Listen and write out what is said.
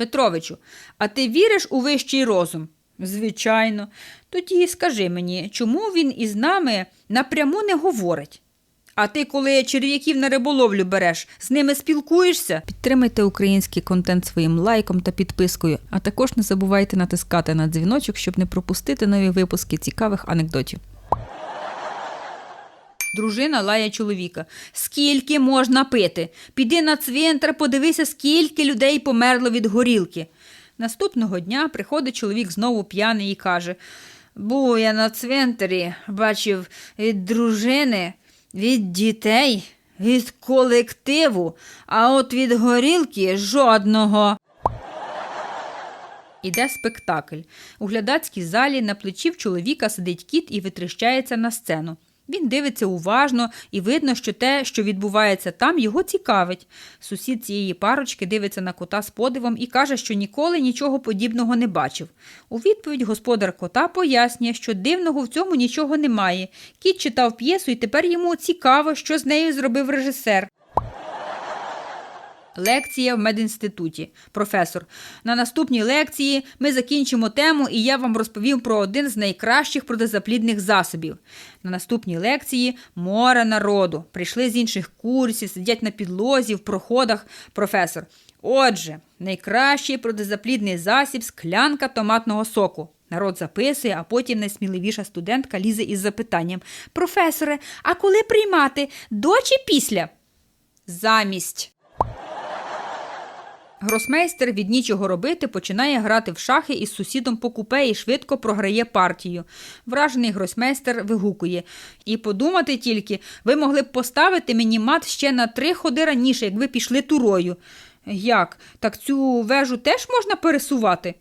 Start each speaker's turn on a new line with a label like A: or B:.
A: Петровичу, а ти віриш у вищий розум? Звичайно. Тоді скажи мені, чому він із нами напряму не говорить? А ти, коли черв'яків на риболовлю береш, з ними спілкуєшся? Підтримайте український контент своїм лайком та підпискою, а також не забувайте натискати на дзвіночок, щоб не пропустити нові випуски цікавих анекдотів. Дружина лає чоловіка. Скільки можна пити? Піди на цвинтар, подивися, скільки людей померло від горілки. Наступного дня приходить чоловік знову п'яний і каже: Був я на цвинтарі, бачив від дружини, від дітей, від колективу, а от від горілки жодного. Іде спектакль. У глядацькій залі на плечі в чоловіка сидить кіт і витріщається на сцену. Він дивиться уважно і видно, що те, що відбувається там, його цікавить. Сусід цієї парочки дивиться на кота з подивом і каже, що ніколи нічого подібного не бачив. У відповідь господар кота пояснює, що дивного в цьому нічого немає. Кіт читав п'єсу і тепер йому цікаво, що з нею зробив режисер. Лекція в медінституті. Професор. На наступній лекції ми закінчимо тему, і я вам розповім про один з найкращих протизаплідних засобів. На наступній лекції море народу. Прийшли з інших курсів, сидять на підлозі, в проходах. Професор. Отже, найкращий протизаплідний засіб склянка томатного соку. Народ записує, а потім найсміливіша студентка лізе із запитанням: Професоре, а коли приймати? До чи після? Замість. Гросмейстер від нічого робити починає грати в шахи із сусідом по купе і швидко програє партію. Вражений гросмейстер вигукує. І подумати тільки, ви могли б поставити мені мат ще на три ходи раніше, якби пішли турою. Як? Так цю вежу теж можна пересувати?